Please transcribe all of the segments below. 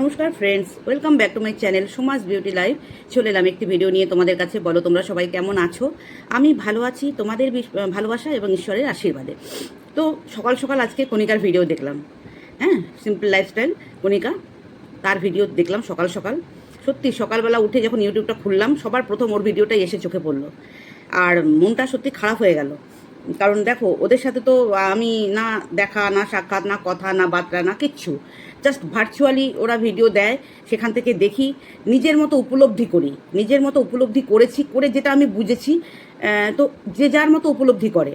নমস্কার friends welcome back to my channel Suma's beauty life চলে এলাম একটি ভিডিও নিয়ে তোমাদের কাছে। বলো, তোমরা সবাই কেমন আছো? আমি ভালো আছি, তোমাদের ভালোবাসা এবং ঈশ্বরের আশীর্বাদে। তো সকাল সকাল আজকে কণিকার ভিডিও দেখলাম। হ্যাঁ সিম্পল লাইফস্টাইল কণিকা, তার ভিডিও দেখলাম সকাল সকাল। সত্যি, সকালবেলা উঠে যখন ইউটিউবটা খুললাম, সবার প্রথম ওর ভিডিওটাই এসে চোখে পড়ল। আর মনটা সত্যি খারাপ হয়ে গেল। কারণ দেখো, ওদের সাথে তো আমি না দেখা, না সাক্ষাৎ, না কথা, না বার্তা, না কিচ্ছু। জাস্ট ভার্চুয়ালি ওরা ভিডিও দেয়, সেখান থেকে দেখি, নিজের মতো উপলব্ধি করি। নিজের মতো উপলব্ধি করেছি, করে যেটা আমি বুঝেছি তো যে যার মতো উপলব্ধি করে।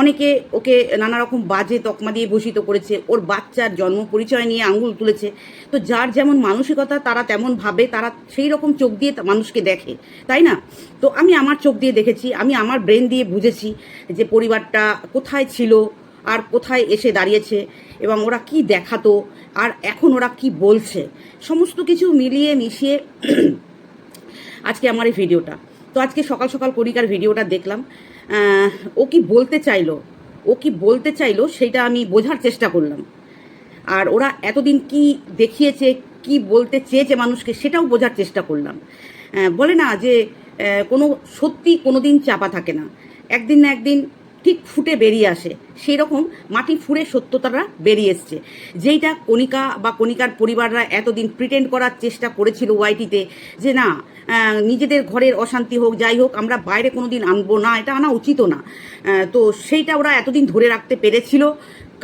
অনেকে ওকে নানা রকম বাজে তকমা দিয়ে ভূষিত করেছে, ওর বাচ্চার জন্ম পরিচয় নিয়ে আঙ্গুল তুলেছে। তো যার যেমন মানসিকতা, তারা তেমন ভাবে, তারা সেই রকম চোখ দিয়ে মানুষকে দেখে, তাই না? তো আমি আমার চোখ দিয়ে দেখেছি, আমি আমার ব্রেন দিয়ে বুঝেছি যে পরিবারটা কোথায় ছিল আর কোথায় এসে দাঁড়িয়েছে এবং ওরা কি দেখাতো আর এখন ওরা কি বলছে। সমস্ত কিছু মিলিয়ে মিশিয়ে আজকে আমার এই ভিডিওটা তো আজকে সকাল সকাল করিকার ভিডিওটা দেখলাম। ও কি বলতে চাইলো? ও কি বলতে চাইলো সেটা আমি বোঝার চেষ্টা করলাম। আর ওরা এতদিন কি দেখিয়েছে, কি বলতে চেয়েছে মানুষকে সেটাও বোঝার চেষ্টা করলাম। বলে না যে কোনো সত্যি কোনো দিন চাপা থাকে না। একদিন না একদিন ঠিক ফুটে বেরিয়ে আসে। সেই রকম মাটি ফুঁড়ে সত্যতাটা বেরিয়ে এসছে। যেইটা কণিকা বা কণিকার পরিবাররা এতদিন প্রিটেন্ড করার চেষ্টা করেছিল ওয়াইটিতে যে না নিজেদের ঘরের অশান্তি হোক, যাই হোক, আমরা বাইরে কোনো দিন আনব না, এটা আনা উচিতও না। তো সেইটা ওরা এতদিন ধরে রাখতে পেরেছিল।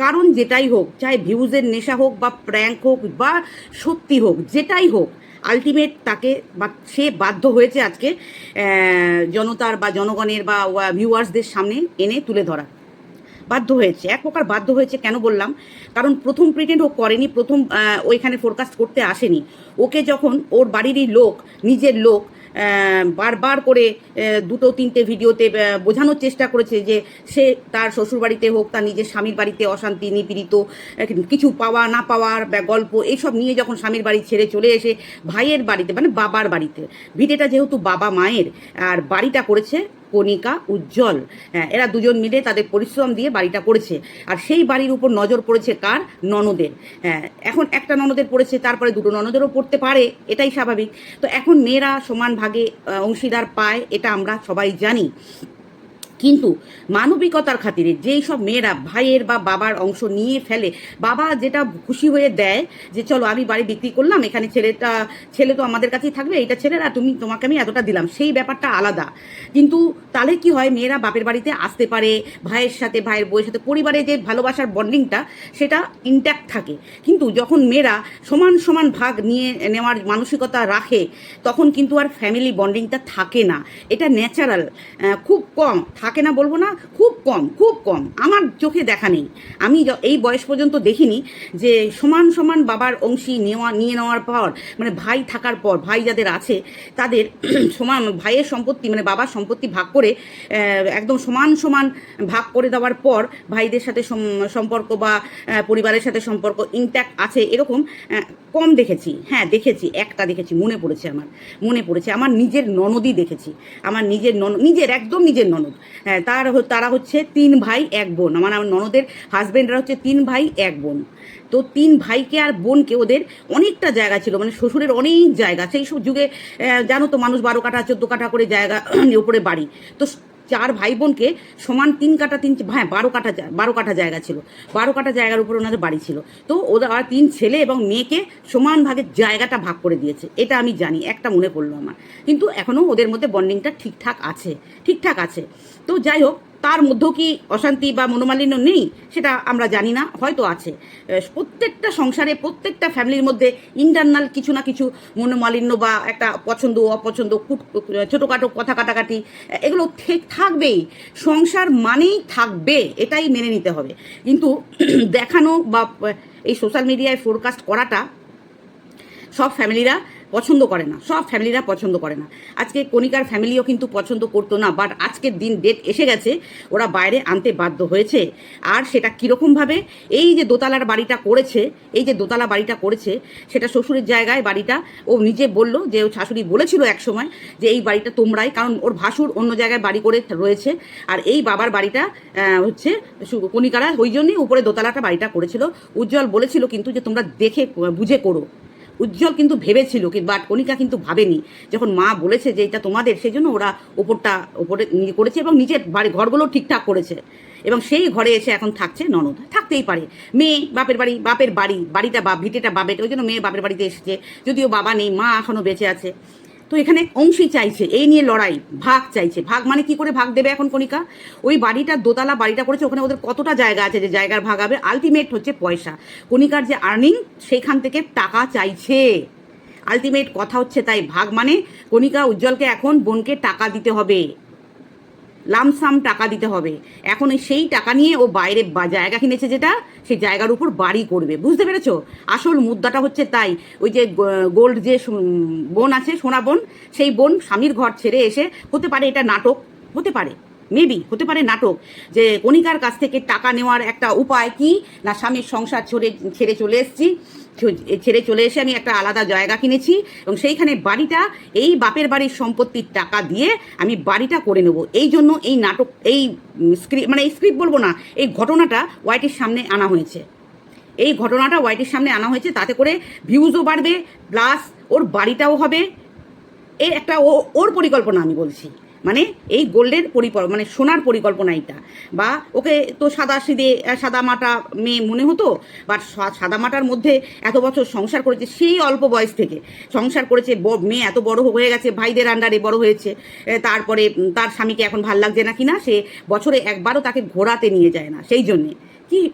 কারণ যেটাই হোক, চাই ভিউজের নেশা হোক বা প্র্যাঙ্ক হোক বা সত্যি হোক, যেটাই হোক আলটিমেট তাকে বা সে বাধ্য হয়েছে আজকে জনতার বা জনগণের বা ভিউয়ার্সদের সামনে এনে তুলে ধরা। বাধ্য হয়েছে, এক প্রকার বাধ্য হয়েছে কেন বললাম? কারণ প্রথম প্রিটেন্ড ও করেনি, প্রথম ওইখানে ফোরকাস্ট করতে আসেনি। ওকে যখন ওর বাড়িরই লোক, নিজের লোক বারবার করে দুটো, তিনটে ভিডিওতে বোঝানোর চেষ্টা করেছে যে সে তার শ্বশুরবাড়িতে হোক, তার নিজের স্বামীর বাড়িতে অশান্তি, নিপীড়িত কিছু পাওয়া, না পাওয়ার গল্প, এইসব নিয়ে যখন স্বামীর বাড়ি ছেড়ে চলে এসে ভাইয়ের বাড়িতে মানে বাবার বাড়িতে, ভিটেটা যেহেতু বাবা মায়ের, আর বাড়িটা করেছে কণিকা উজ্জ্বল। হ্যাঁ, এরা দুজন মিলে তাদের পরিশ্রম দিয়ে বাড়িটা পড়েছে আর সেই বাড়ির উপর নজর পড়েছে কার? ননদের। হ্যাঁ এখন একটা ননদের পড়েছে তারপরে দুটো ননদেরও পড়তে পারে এটাই স্বাভাবিক। তো এখন মেয়েরা সমান ভাগে অংশীদার পায় এটা আমরা সবাই জানি। কিন্তু মানবিকতার খাতিরে যেই সব মেয়েরা ভাইয়ের বা বাবার অংশ নিয়ে ফেলে, বাবা যেটা খুশি হয়ে দেয় যে, চলো আমি বাড়ি বিক্রি করলাম, এখানে ছেলেটা, ছেলে তো আমাদের কাছেই থাকবে, এইটা ছেলেরা তুমি, তোমাকে আমি এতটা দিলাম। সেই ব্যাপারটা আলাদা। কিন্তু তাহলে কি হয়, মেয়েরা বাপের বাড়িতে আসতে পারে, ভাইয়ের সাথে, ভাইয়ের বউয়ের সাথে, পরিবারে যে ভালোবাসার বন্ডিংটা, সেটা ইনট্যাক্ট থাকে। কিন্তু যখন মেয়েরা সমান সমান ভাগ নিয়ে নেওয়ার মানসিকতা রাখে, তখন কিন্তু আর ফ্যামিলি বন্ডিংটা থাকে না। এটা ন্যাচারাল খুব কম থাকে না বলব না, খুব কম খুব কম। আমার চোখে দেখা নেই। আমি এই বয়স পর্যন্ত দেখিনি যে সমান সমান বাবার অংশী নেওয়া নিয়ে নেওয়ার পর মানে ভাই থাকার পর, ভাই যাদের আছে, তাদের সমান ভাইয়ের সম্পত্তি মানে বাবার সম্পত্তি ভাগ করে একদম সমান সমান ভাগ করে দেওয়ার পর, ভাইদের সাথে সম- সম্পর্ক বা পরিবারের সাথে সম্পর্ক ইনট্যাক্ট আছে এরকম কম দেখেছি। হ্যাঁ দেখেছি, একটা দেখেছি, মনে পড়েছে আমার, মনে পড়েছে। আমার নিজের ননদই দেখেছি। আমার নিজের ননদ, নিজের, একদম নিজের ননদ। হ্যাঁ তার তারা হচ্ছে তিন ভাই, এক বোন। আমার আমার ননদের হাজব্যান্ডরা হচ্ছে তিন ভাই, এক বোন। তো তিন ভাইকে আর বোনকে ওদের অনেকটা জায়গা ছিল মানে শ্বশুরের অনেক জায়গা। সেই সব যুগে জানো তো, মানুষ বারো কাঠা, চোদ্দ কাঠা করে জায়গা ওপরে বাড়ি। তো চার ভাই বোনকে সমান তিন কাটা তিন হ্যাঁ বারো কাটা বারো কাটা জায়গা ছিল। বারো কাটা জায়গার উপর ওনাদের বাড়ি ছিল। তো ওরা তিন ছেলে এবং মেয়েকে সমান ভাগে জায়গাটা ভাগ করে দিয়েছে। এটা আমি জানি, একটা মনে পড়ল আমার। কিন্তু এখনও ওদের মধ্যে বন্ডিংটা ঠিকঠাক আছে ঠিকঠাক আছে। তো যাই হোক তার মধ্যেও কি অশান্তি বা মনোমালিন্য নেই, সেটা আমরা জানি না, হয়তো আছে। প্রত্যেকটা সংসারে, প্রত্যেকটা ফ্যামিলির মধ্যে ইন্টারনাল কিছু না কিছু মনোমালিন্য বা একটা পছন্দ, অপছন্দ, কুট ছোটোখাটো কথা কাটাকাটি এগুলো থাকবেই। সংসার মানেই থাকবে, এটাই মেনে নিতে হবে। কিন্তু দেখানো বা এই সোশ্যাল মিডিয়ায় ফোরকাস্ট করাটা সব ফ্যামিলিরা পছন্দ করে না। সব ফ্যামিলিরা পছন্দ করে না। আজকে কণিকার ফ্যামিলিও কিন্তু পছন্দ করতো না বাট আজকের দিন ডেট এসে গেছে, ওরা বাইরে আনতে বাধ্য হয়েছে। আর সেটা কীরকমভাবে এই যে দোতলার বাড়িটা করেছে, এই যে দোতলা বাড়িটা করেছে, সেটা শ্বশুরের জায়গায় বাড়িটা, ও নিজে বলল যে, ও শাশুড়ি বলেছিল এক সময় যে, এই বাড়িটা তোমরাই, কারণ ওর ভাসুর অন্য জায়গায় বাড়ি করে রয়েছে। আর এই বাবার বাড়িটা হচ্ছে কণিকারা ওই জন্যই উপরে দোতলাটা বাড়িটা করেছিল। উজ্জ্বল বলেছিল কিন্তু যে, তোমরা দেখে, বুঝে করো। উজ্জ্বল কিন্তু ভেবেছিল, কি বাট কণিকা কিন্তু ভাবেনি। যখন মা বলেছে যে এটা তোমাদের, সেই জন্য ওরা ওপরটা, ওপরে করেছে এবং নিজের বাড়ি ঘরগুলো ঠিকঠাক করেছে। এবং সেই ঘরে এসে এখন থাকছে ননদ। থাকতেই পারে। মেয়ে বাপের বাড়ি বাপের বাড়ি বাড়িটা বা ভিটেটা বাপের ওই জন্য মেয়ে বাপের বাড়িতে এসেছে। যদিও বাবা নেই, মা এখনও বেঁচে আছে। তো এখানে অংশী চাইছে, এই নিয়ে লড়াই, ভাগ চাইছে। ভাগ মানে কি করে ভাগ দেবে এখন কণিকা? ওই বাড়িটা দোতলা বাড়িটা করেছে, ওখানে ওদের কতটা জায়গা আছে যে জায়গার ভাগ হবে? আলটিমেট হচ্ছে পয়সা। কণিকার যে আর্নিং সেইখান থেকে টাকা চাইছে। আলটিমেট কথা হচ্ছে তাই, ভাগ মানে কণিকা উজ্জ্বলকে এখন বোনকে টাকা দিতে হবে। লামসাম টাকা দিতে হবে। এখন সেই টাকা নিয়ে ও বাইরে জায়গা কিনেছে যেটা, সেই জায়গার উপর বাড়ি করবে। বুঝতে পেরেছ? আসল মুদ্রাটা হচ্ছে তাই। ওই যে গোল্ড যে বোন আছে, সোনা বোন, সেই বোন স্বামীর ঘর ছেড়ে এসে, হতে পারে এটা নাটক, হতে পারে, মেবি, হতে পারে নাটক, যে কণিকার কাছ থেকে টাকা নেওয়ার একটা উপায় কি? না স্বামীর সংসার ছেড়ে ছেড়ে চলে এসেছি। ছেড়ে চলে এসে আমি একটা আলাদা জায়গা কিনেছি এবং সেইখানে বাড়িটা, এই বাপের বাড়ির সম্পত্তির টাকা দিয়ে আমি বাড়িটা করে নেব। এই জন্য এই নাটক, এই স্ক্রিপ্ট মানে এই স্ক্রিপ্ট বলব না, এই ঘটনাটা ওয়াইটির সামনে আনা হয়েছে। এই ঘটনাটা ওয়াইটির সামনে আনা হয়েছে, তাতে করে ভিউজও বাড়বে, প্লাস ওর বাড়িটাও হবে। এর একটা ওর পরিকল্পনা আমি বলছি। মানে এই গোল্ডের পরিকল্পনা মানে সোনার পরিকল্পনা এটা। বা ওকে তো সাদা সিদে সাদা মাটা মেয়ে মনে হতো বাট সাদা মাটার মধ্যে এত বছর সংসার করেছে, সেই অল্প বয়স থেকে। সংসার করেছে, ব- মেয়ে এত বড় হয়ে গেছে, ভাইদের আন্ডারে বড় হয়েছে তারপরে তার স্বামীকে এখন ভালো লাগছে না কিনা, সে বছরে একবারও তাকে ঘোরাতে নিয়ে যায় না, সেই জন্যে। কি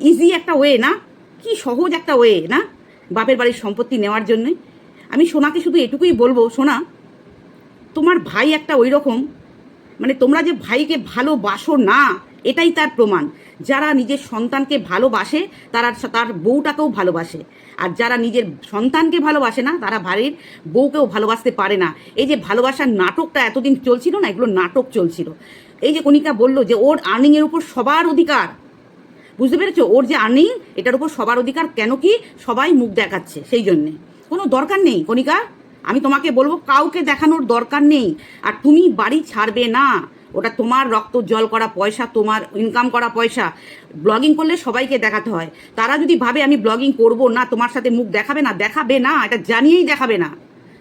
ইজি একটা ওয়ে না? কি সহজ একটা ওয়ে না? বাপের বাড়ির সম্পত্তি নেওয়ার জন্যে। আমি সোনাকে শুধু এটুকুই বলব, সোনা তোমার ভাই একটা ওই রকম মানে তোমরা যে ভাইকে ভালোবাসো না, এটাই তার প্রমাণ। যারা নিজের সন্তানকে ভালোবাসে, তারা তার বউটাকেও ভালোবাসে। আর যারা নিজের সন্তানকে ভালোবাসে না, তারা ভাইয়ের বউকেও ভালোবাসতে পারে না। এই যে ভালোবাসার নাটকটা এতদিন চলছিল না, এগুলো নাটক চলছিল। এই যে কণিকা বলল যে, ওর আর্নিংয়ের উপর সবার অধিকার। বুঝতে পেরেছ? ওর যে আর্নিং এটার উপর সবার অধিকার কেন কি? সবাই মুখ দেখাচ্ছে, সেই জন্যে। কোনো দরকার নেই, কণিকা? আমি তোমাকে বলব, কাউকে দেখানোর দরকার নেই। আর তুমি বাড়ি ছাড়বে না। ওটা তোমার রক্ত, জল করা পয়সা, তোমার ইনকাম করা পয়সা। ব্লগিং করলে সবাইকে দেখাতে হয়। তারা যদি ভাবে আমি ব্লগিং করব না, তোমার সাথে মুখ দেখাবে না দেখাবে না, এটা জানিয়েই দেখাবে না।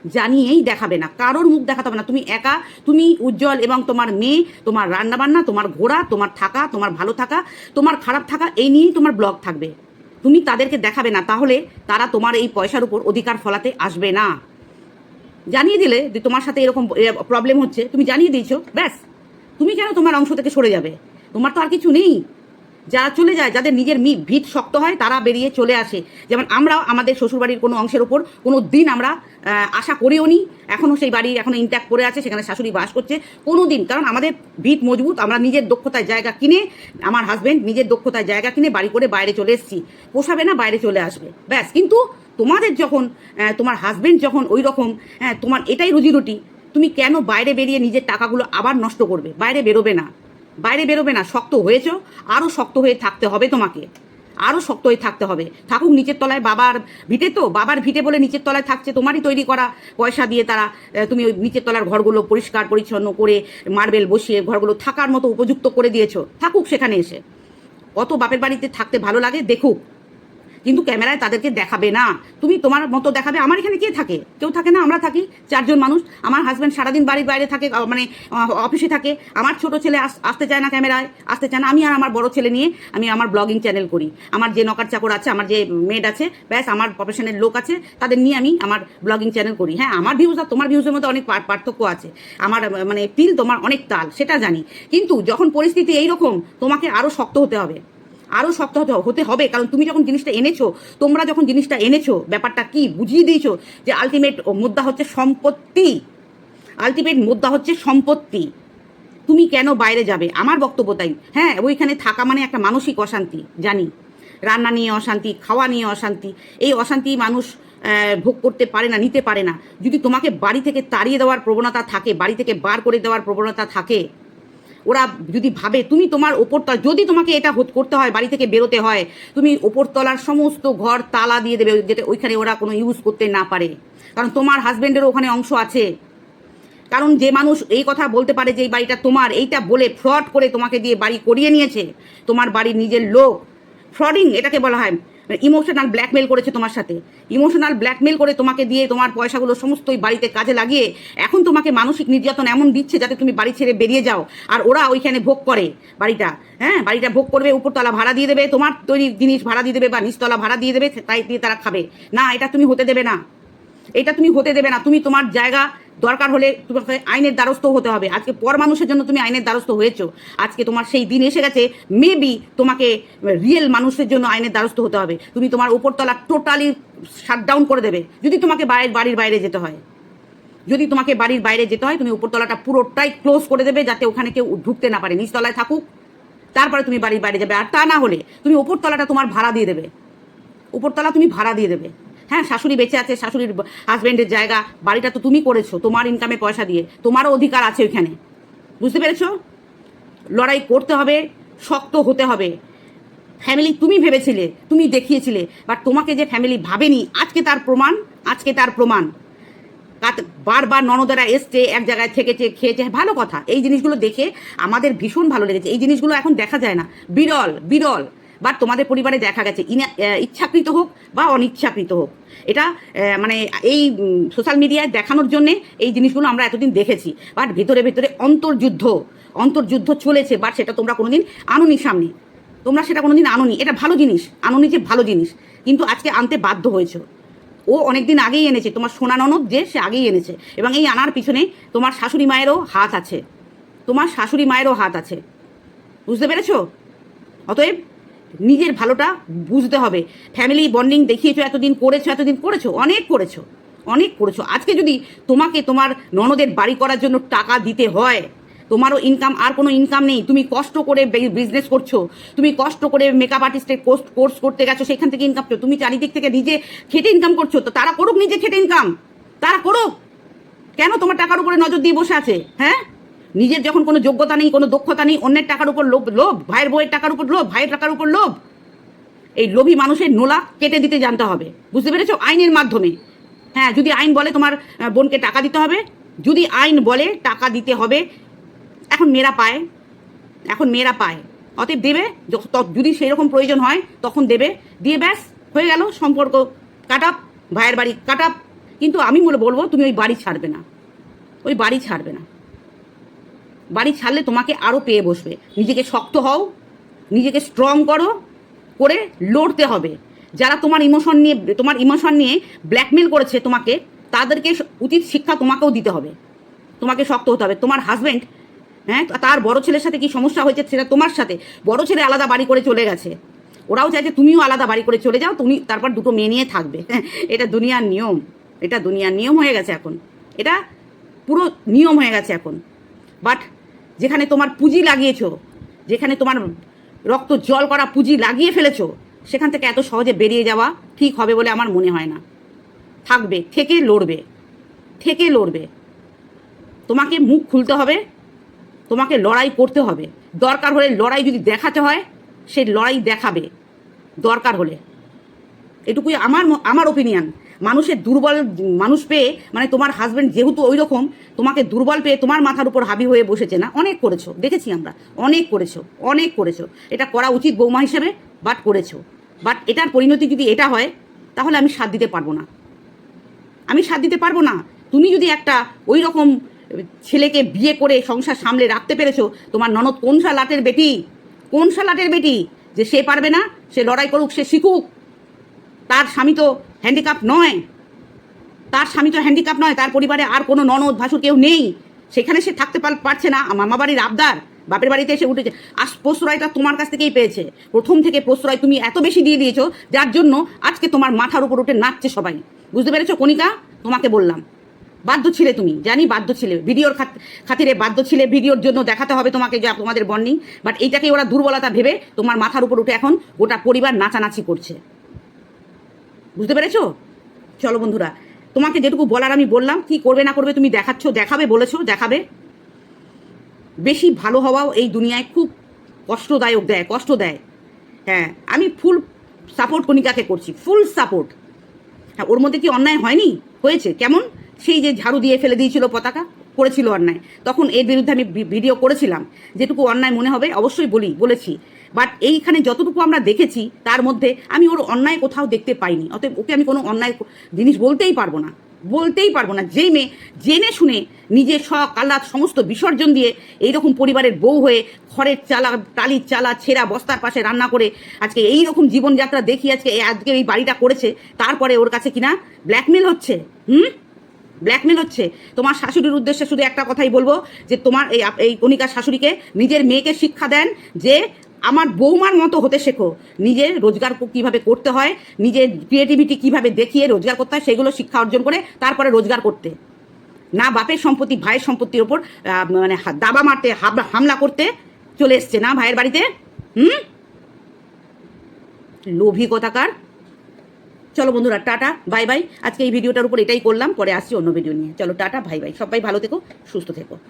জানিয়েই দেখাবে না। কারোর মুখ দেখাতে হবে না। তুমি একা, তুমি উজ্জ্বল এবং তোমার মেয়ে, তোমার রান্নাবান্না, তোমার ঘোরা তোমার থাকা, তোমার ভালো থাকা, তোমার খারাপ থাকা, এই নিয়েই তোমার ব্লগ থাকবে। তুমি তাদেরকে দেখাবে না। তাহলে তারা তোমার এই পয়সার উপর অধিকার ফলাতে আসবে না। জানিয়ে দিলে যে তোমার সাথে এরকম প্রবলেম হচ্ছে, তুমি জানিয়ে দিয়েছ, ব্যাস। তুমি কেন তোমার অংশ থেকে সরে যাবে? তোমার তো আর কিছু নেই। যারা চলে যায়, যাদের নিজের মি, ভিত শক্ত হয়, তারা বেরিয়ে চলে আসে। যেমন আমরাও আমাদের শ্বশুরবাড়ির কোনো অংশের ওপর কোনো দিন আমরা আশা করেও নি। এখনও সেই বাড়ি এখনও ইন্ট্যাক্ট করে আছে, সেখানে শাশুড়ি বাস করছে। কোনো দিন, কারণ আমাদের ভিত মজবুত, আমরা নিজের দক্ষতায় জায়গা কিনে, আমার হাজব্যান্ড নিজের দক্ষতায় জায়গা কিনে বাড়ি করে বাইরে চলে এসেছি। পোষাবে না, বাইরে চলে আসবে। ব্যাস, কিন্তু তোমাদের যখন তোমার হাজব্যান্ড যখন ওই রকম হ্যাঁ তোমার এটাই রুজি রুটি তুমি কেন বাইরে বেরিয়ে নিজের টাকাগুলো আবার নষ্ট করবে? বাইরে বেরোবে না। বাইরে বেরোবে না, শক্ত হয়েছ আরও শক্ত হয়ে থাকতে হবে তোমাকে। আরও শক্ত হয়ে থাকতে হবে। থাকুক নিচের তলায় বাবার ভিটে তো, বাবার ভিটে বলে নিচের তলায় থাকছে, তোমারই তৈরি করা পয়সা দিয়ে তারা তুমি ওই নিচের তলার ঘরগুলো পরিষ্কার, পরিচ্ছন্ন করে মার্বেল বসিয়ে ঘরগুলো থাকার মতো উপযুক্ত করে দিয়েছ। থাকুক সেখানে এসে। কত বাপের বাড়িতে থাকতে ভালো লাগে, দেখুক। কিন্তু ক্যামেরায় তাদেরকে দেখাবে না। তুমি তোমার মতো দেখাবে। আমার এখানে কে থাকে? কেউ থাকে না? আমরা থাকি। চারজন মানুষ। আমার হাজব্যান্ড সারাদিন বাড়ির বাইরে থাকে মানে অফিসে থাকে। আমার ছোট ছেলে আস- আসতে চায় না ক্যামেরায়। আসতে চায় না। আমি আর আমার বড় ছেলে নিয়ে আমি আমার ব্লগিং চ্যানেল করি। আমার যে নকার চাকর আছে, আমার যে মেড আছে, ব্যাস, আমার প্রফেশনের লোক আছে, তাদের নিয়ে আমি আমার ব্লগিং চ্যানেল করি। হ্যাঁ আমার ভিউজ আর তোমার ভিউজের মধ্যে অনেক পার্থক্য আছে। আমার মানে তিল তোমার অনেক তাল, সেটা জানি। কিন্তু যখন পরিস্থিতি এইরকম, তোমাকে আরও শক্ত হতে হবে। আরও শক্ত হতে হতে হবে। কারণ তুমি যখন জিনিসটা এনেছো, তোমরা যখন জিনিসটা এনেছো, ব্যাপারটা কি বুঝিয়ে দিয়েছ যে আলটিমেট মুদ্রা হচ্ছে সম্পত্তি। আলটিমেট মুদ্রা হচ্ছে সম্পত্তি। তুমি কেন বাইরে যাবে? আমার বক্তব্য তাই। হ্যাঁ ওইখানে থাকা মানে একটা মানসিক অশান্তি, জানি। রান্না নিয়ে অশান্তি, খাওয়া নিয়ে অশান্তি। এই অশান্তি মানুষ ভোগ করতে পারে না, নিতে পারে না। যদি তোমাকে বাড়ি থেকে তাড়িয়ে দেওয়ার প্রবণতা থাকে, বাড়ি থেকে বার করে দেওয়ার প্রবণতা থাকে ওরা যদি ভাবে তুমি তোমার ওপরতলা যদি তোমাকে এটা করতে হয়, বাড়ি থেকে বেরোতে হয়, তুমি ওপরতলার সমস্ত ঘর তালা দিয়ে দেবে, যেটা ওইখানে ওরা কোনো ইউজ করতে না পারে। কারণ তোমার হাজবেন্ডেরও ওখানে অংশ আছে। কারণ যে মানুষ এই কথা বলতে পারে যে এই বাড়িটা তোমার, এইটা বলে ফ্রড করে তোমাকে দিয়ে বাড়ি করিয়ে নিয়েছে। তোমার বাড়ির নিজের লোক। ফ্রডিং এটাকে বলা হয়। ইমোশনাল ব্ল্যাকমেল করেছে তোমার সাথে। ইমোশনাল ব্ল্যাকমেল করে তোমাকে দিয়ে তোমার পয়সাগুলো সমস্তই বাড়িতে কাজে লাগিয়ে এখন তোমাকে মানসিক নির্যাতন এমন দিচ্ছে যাতে তুমি বাড়ি ছেড়ে বেরিয়ে যাও। আর ওরা ওইখানে ভোগ করে বাড়িটা। হ্যাঁ বাড়িটা ভোগ করবে, উপরতলা ভাড়া দিয়ে দেবে, তোমার তৈরি জিনিস ভাড়া দিয়ে দেবে বা নিচতলা ভাড়া দিয়ে দেবে, তাই দিয়ে তারা খাবে। না, এটা তুমি হতে দেবে না। এটা তুমি হতে দেবে না। তুমি তোমার জায়গা দরকার হলে তোমাকে আইনের দ্বারস্থ হতে হবে। আজকে পর মানুষের জন্য তুমি আইনের দ্বারস্থ হয়েছো। আজকে তোমার সেই দিন এসে গেছে মেবি তোমাকে রিয়েল মানুষের জন্য আইনের দ্বারস্থ হতে হবে। তুমি তোমার উপরতলা টোটালি শাটডাউন করে দেবে। যদি তোমাকে বাইরের বাড়ির বাইরে যেতে হয়। যদি তোমাকে বাড়ির বাইরে যেতে হয়, তুমি উপরতলাটা পুরোটাই ক্লোজ করে দেবে যাতে ওখানে কেউ ঢুকতে না পারে, নিচতলায় থাকুক। তারপরে তুমি বাড়ির বাইরে যাবে। আর তা না হলে তুমি উপরতলাটা তোমার ভাড়া দিয়ে দেবে। উপরতলা তুমি ভাড়া দিয়ে দেবে। হ্যাঁ শাশুড়ি বেঁচে আছে, শাশুড়ির হাজব্যান্ডের জায়গা, বাড়িটা তো তুমি করেছ, তোমার ইনকামে পয়সা দিয়ে, তোমারও অধিকার আছে ওইখানে। বুঝতে পেরেছ? লড়াই করতে হবে, শক্ত হতে হবে। ফ্যামিলি তুমি ভেবেছিলে, তুমি দেখিয়েছিলে বাট তোমাকে যে ফ্যামিলি ভাবেনি, আজকে তার প্রমাণ, আজকে তার প্রমাণ। বারবার ননদারা এসছে, এক জায়গায় থেকেছে, খেয়েছে, ভালো কথা। এই জিনিসগুলো দেখে আমাদের ভীষণ ভালো লেগেছে। এই জিনিসগুলো এখন দেখা যায় না। বিরল বিরল। বাট তোমাদের পরিবারে দেখা গেছে ইচ্ছাকৃত হোক বা অনিচ্ছাকৃত হোক। এটা মানে এই সোশ্যাল মিডিয়ায় দেখানোর জন্যে এই জিনিসগুলো আমরা এতদিন দেখেছি। বাট ভেতরে ভেতরে অন্তর্যুদ্ধ অন্তর্যুদ্ধ চলেছে বাট সেটা তোমরা কোনোদিন আনুনি সামনে। তোমরা সেটা কোনোদিন আনোনি। এটা ভালো জিনিস। আনোনি যে ভালো জিনিস। কিন্তু আজকে আনতে বাধ্য হয়েছো। ও অনেকদিন আগেই এনেছে। তোমার সোনা ননদ যে, সে আগেই এনেছে। এবং এই আনার পিছনে তোমার শাশুড়ি মায়েরও হাত আছে। তোমার শাশুড়ি মায়েরও হাত আছে। বুঝতে পেরেছ? অতএব নিজের ভালোটা বুঝতে হবে। ফ্যামিলি বন্ডিং দেখিয়েছো, এতদিন করেছ এতদিন করেছ, অনেক করেছ অনেক করেছ। আজকে যদি তোমাকে তোমার ননদের বাড়ি করার জন্য টাকা দিতে হয়, তোমারও ইনকাম আর কোনো ইনকাম নেই, তুমি কষ্ট করে বিজনেস করছ, তুমি কষ্ট করে মেকআপ আর্টিস্টের কোর্স কোর্স করতে গেছো, সেখান থেকে ইনকাম করছ তুমি চারিদিক থেকে নিজে খেটে ইনকাম করছ, তো তারা করুক নিজে খেটে ইনকাম তারা করুক। কেন তোমার টাকার উপরে নজর দিয়ে বসে আছে হ্যাঁ? নিজের যখন কোনো যোগ্যতা নেই, কোনো দক্ষতা নেই, অন্যের টাকার উপর লোভ লোভ, ভাইয়ের বইয়ের টাকার উপর লোভ, ভাইয়ের টাকার উপর লোভ, এই লোভী মানুষের নোলা কেটে দিতে জানতে হবে। বুঝতে পেরেছ? আইনের মাধ্যমে। হ্যাঁ যদি আইন বলে তোমার বোনকে টাকা দিতে হবে, যদি আইন বলে টাকা দিতে হবে, এখন মেয়েরা পায়, এখন মেয়েরা পায়। অতএব দেবে যদি সেই রকম প্রয়োজন হয়, তখন দেবে। দিয়ে ব্যাস, হয়ে গেল, সম্পর্ক কাট আপ, ভাইয়ের বাড়ি কাট আপ। কিন্তু আমি বলে বলব, তুমি ওই বাড়ি ছাড়বে না। ওই বাড়ি ছাড়বে না। বাড়ি ছাড়লে তোমাকে আরও পেয়ে বসবে। নিজেকে শক্ত হও, নিজেকে স্ট্রং করো, করে লড়তে হবে। যারা তোমার ইমোশন নিয়ে, তোমার ইমোশন নিয়ে ব্ল্যাকমেল করেছে তোমাকে, তাদেরকে উচিত শিক্ষা তোমাকেও দিতে হবে। তোমাকে শক্ত হতে হবে। তোমার হাজব্যান্ড হ্যাঁ তার বড় ছেলের সাথে কি সমস্যা হয়েছে সেটা তোমার সাথে। বড় ছেলে আলাদা বাড়ি করে চলে গেছে। ওরাও চাইছে তুমিও আলাদা বাড়ি করে চলে যাও, তুমি তারপর দুটো মেয়ে নিয়ে থাকবে। এটা দুনিয়ার নিয়ম। এটা দুনিয়ার নিয়ম হয়ে গেছে এখন। এটা পুরো নিয়ম হয়ে গেছে এখন। বাট যেখানে তোমার পুঁজি লাগিয়েছো, যেখানে তোমার রক্ত জল করা পুঁজি লাগিয়ে ফেলেছো, সেখান থেকে এত সহজে বেরিয়ে যাওয়া ঠিক হবে বলে আমার মনে হয় না। থাকবে, থেকে লড়বে থেকে লড়বে। তোমাকে মুখ খুলতে হবে, তোমাকে লড়াই করতে হবে। দরকার হলে লড়াই যদি দেখাতে হয়, সে লড়াই দেখাবে। দরকার হলে। এটুকুই আমার আমার ওপিনিয়ন মানুষের দুর্বল, মানুষ পেয়ে মানে তোমার হাজব্যান্ড যেহেতু ওই রকম তোমাকে দুর্বল পেয়ে তোমার মাথার উপর হাবি হয়ে বসেছে না? অনেক করেছ, দেখেছি আমরা। অনেক করেছ অনেক করেছ। এটা করা উচিত বৌমা হিসেবে বাট করেছ। বাট এটার পরিণতি যদি এটা হয়, তাহলে আমি সাথ দিতে পারব না। আমি সাথ দিতে পারব না। তুমি যদি একটা ওই রকম ছেলেকে বিয়ে করে সংসার সামলে রাখতে পেরেছ, তোমার ননদ কোন সালাটের বেটি? কোন সালাটের বেটি? যে সে পারবে না, সে লড়াই করুক, সে শিখুক। তার স্বামী তো হ্যান্ডিক্যাপ নয়। তার স্বামী তো হ্যান্ডিক্যাপ নয়, তার পরিবারে আর কোনো ননদ ভাসুর কেউ নেই। সেখানে সে থাকতে পার- পারছে না। মামা বাড়ির আবদার, বাপের বাড়িতে এসে উঠেছে। আর প্রশ্রয়টা তোমার কাছ থেকেই পেয়েছে। প্রথম থেকে প্রশ্রয় তুমি এত বেশি দিয়ে দিয়েছ, যার জন্য আজকে তোমার মাথার উপর উঠে নাচছে সবাই। বুঝতে পেরেছ, কণিকা? তোমাকে বললাম। বাধ্য ছিলে তুমি, জানি বাধ্য ছিলে। ভিডিওর খাত- খাতিরে বাধ্য ছিলে, ভিডিওর জন্য দেখাতে হবে তোমাকে যে তোমাদের বন্ডিং বাট এইটাকে ওরা দুর্বলতা ভেবে তোমার মাথার উপর উঠে এখন গোটা পরিবার নাচানাচি করছে। বুঝতে পেরেছ? চলো বন্ধুরা, তোমাকে যেটুকু বলার আমি বললাম, কি করবে না করবে তুমি দেখাচ্ছ, দেখাবে, বলেছ, দেখাবে। বেশি ভালো হওয়াও এই দুনিয়ায় খুব কষ্টদায়ক দেয়, কষ্ট দেয়। হ্যাঁ আমি ফুল সাপোর্ট কণিকাকে করছি ফুল সাপোর্ট হ্যাঁ ওর মধ্যে কি অন্যায় হয়নি? হয়েছে, কেমন? সেই যে ঝাড়ু দিয়ে ফেলে দিয়েছিল পতাকা, করেছিল অন্যায়। তখন এর বিরুদ্ধে আমি ভিডিও করেছিলাম। যেটুকু অন্যায় মনে হবে, অবশ্যই বলি, বলেছি। বাট এইখানে যতটুকু আমরা দেখেছি, তার মধ্যে আমি ওর অন্যায় কোথাও দেখতে পাইনি। অতএব ওকে আমি কোনো অন্যায় জিনিস বলতেই পারব না। বলতেই পারব না। যেই মেয়ে জেনে শুনে নিজের শখ, আহ্লাদ, সমস্ত বিসর্জন দিয়ে এইরকম পরিবারের বউ হয়ে খড়ের চালা, টালির চালা, ছেঁড়া বস্তার পাশে রান্না করে আজকে এই রকম জীবনযাত্রা দেখি আজকে আজকে এই বাড়িটা করেছে, তারপরে ওর কাছে কিনা ব্ল্যাকমেল হচ্ছে। হুম? ব্ল্যাকমেল হচ্ছে। তোমার শাশুড়ির উদ্দেশ্যে শুধু একটা কথাই বলব যে তোমার এই এই কণিকার শাশুড়িকে নিজের মেয়েকে শিক্ষা দেন যে আমার বৌমার মতো হতে শেখো। নিজের রোজগার কীভাবে করতে হয়, নিজের ক্রিয়েটিভিটি কীভাবে দেখিয়ে রোজগার করতে হয়, সেগুলো শিক্ষা অর্জন করে তারপরে রোজগার করতে। না বাপের সম্পত্তি, ভাইয়ের সম্পত্তির ওপর মানে দাবা মারতে হামলা করতে চলে এসছে না ভাইয়ের বাড়িতে? হুম? লোভী কথাকার চলো বন্ধুরা, টাটা, বাই বাই। আজকে এই ভিডিওটার উপর এটাই করলাম, পরে আসছি অন্য ভিডিও নিয়ে। চলো টাটা ভাই বাই। সবাই ভালো থেকো, সুস্থ থেকো।